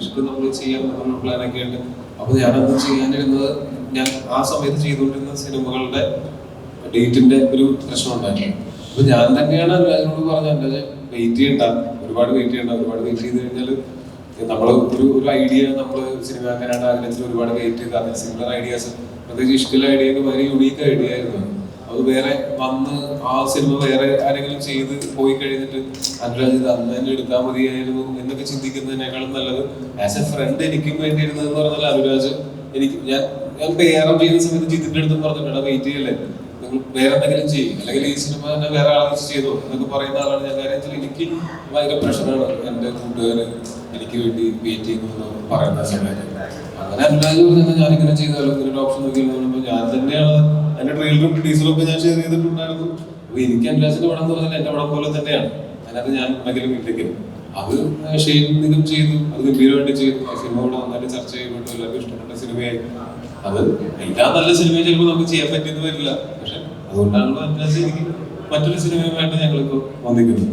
ഇഷ്ടം നമ്മൾ ചെയ്യാൻ പറ്റുന്ന പ്ലാനൊക്കെ ഉണ്ട്. അപ്പൊ ഞാനത് ചെയ്യാനിരുന്നത് ഞാൻ ആ സമയത്ത് ചെയ്തുകൊണ്ടിരുന്ന സിനിമകളുടെ ഡേറ്റിന്റെ ഒരു പ്രശ്നം ഉണ്ടായിരുന്നു. അപ്പൊ ഞാൻ തന്നെയാണ് രാജനോട് പറഞ്ഞത്. വെയിറ്റ് ചെയ്യണ്ട. ഒരുപാട് വെയിറ്റ് ചെയ്യണ്ട. ഒരുപാട് വെയിറ്റ് ചെയ്ത് കഴിഞ്ഞാൽ നമ്മൾ ഒരു ഒരു ഐഡിയ നമ്മൾ സിനിമ ആഗ്രഹത്തിൽ ഒരുപാട് വെയിറ്റ് ചെയ്ത്. സിമിലർ ഐഡിയാസ് പ്രത്യേകിച്ച് ഇഷ്ടമുള്ള ഐഡിയ വളരെ യുണീക്ക് ഐഡിയ ആയിരുന്നു അത് വേറെ വന്ന് ആ സിനിമ വേറെ ആരെങ്കിലും ചെയ്ത് പോയി കഴിഞ്ഞിട്ട് അനുരാജ് ഇത് അന്ന് തന്നെ എടുത്താൽ മതിയായിരുന്നു എന്നൊക്കെ ചിന്തിക്കുന്നതിനേക്കാളും നല്ലത്. ആസ് എ ഫ്രണ്ട് എനിക്കും വേണ്ടി ഇരുന്നതെന്ന് പറഞ്ഞാൽ അനുരാജ് എനിക്ക് ഞാൻ ഞാൻ പേരം ചെയ്യുന്ന സമയത്ത് ജിത്തിന്റെ അടുത്ത് പറഞ്ഞിട്ടുണ്ട് വെയിറ്റ് ചെയ്യല്ലേ? നിങ്ങൾ വേറെ എന്തെങ്കിലും ചെയ്യും. അല്ലെങ്കിൽ ഈ സിനിമ തന്നെ വേറെ ആളെ വെച്ച് ചെയ്തോ? എന്നൊക്കെ പറയുന്ന ആളാണ് ഞാൻ. കാര്യം എനിക്ക് ഭയങ്കര പ്രഷറാണ് എന്റെ കൂട്ടുകാർ എനിക്ക് വേണ്ടി വെയിറ്റ് ചെയ്യുന്നു പറയുന്ന സമയത്ത്. അങ്ങനെ അനുരാജ് പറഞ്ഞാൽ ഞാനിങ്ങനെ ചെയ്താലോ ഇങ്ങനെ ഓപ്ഷൻ നോക്കി ഞാൻ തന്നെയാണ് ട്രെയിലറും ടീസറും ഒക്കെ ഞാൻ ഷെയർ ചെയ്തിട്ടുണ്ടായിരുന്നു. അപ്പൊ എനിക്ക് അനുരാജിന്റെ പടം എന്ന് പറഞ്ഞാൽ എന്റെ പടം പോലെ തന്നെയാണ്. അതിനകത്ത് ഞാൻ ഉണ്ടെങ്കിലും ഇല്ലെങ്കിലും അത് ഷെയ്ൻ നിഗം ചെയ്തു. അത് ഗംഭീരമായിട്ട് ചെയ്തു. ആ സിനിമ ഇവിടെ നന്നായിട്ട് ചർച്ച ചെയ്യപ്പെട്ടു. എല്ലാവർക്കും ഇഷ്ടപ്പെട്ട സിനിമയായി. അത് എല്ലാ നല്ല സിനിമയും ചിലപ്പോൾ നമുക്ക് ചെയ്യാൻ പറ്റിയെന്ന് വരില്ല. പക്ഷെ അതുകൊണ്ടാണല്ലോ അനുരാജ് എനിക്ക് മറ്റൊരു സിനിമയുമായിട്ട് ഞങ്ങൾക്ക് വന്നിക്കുന്നത്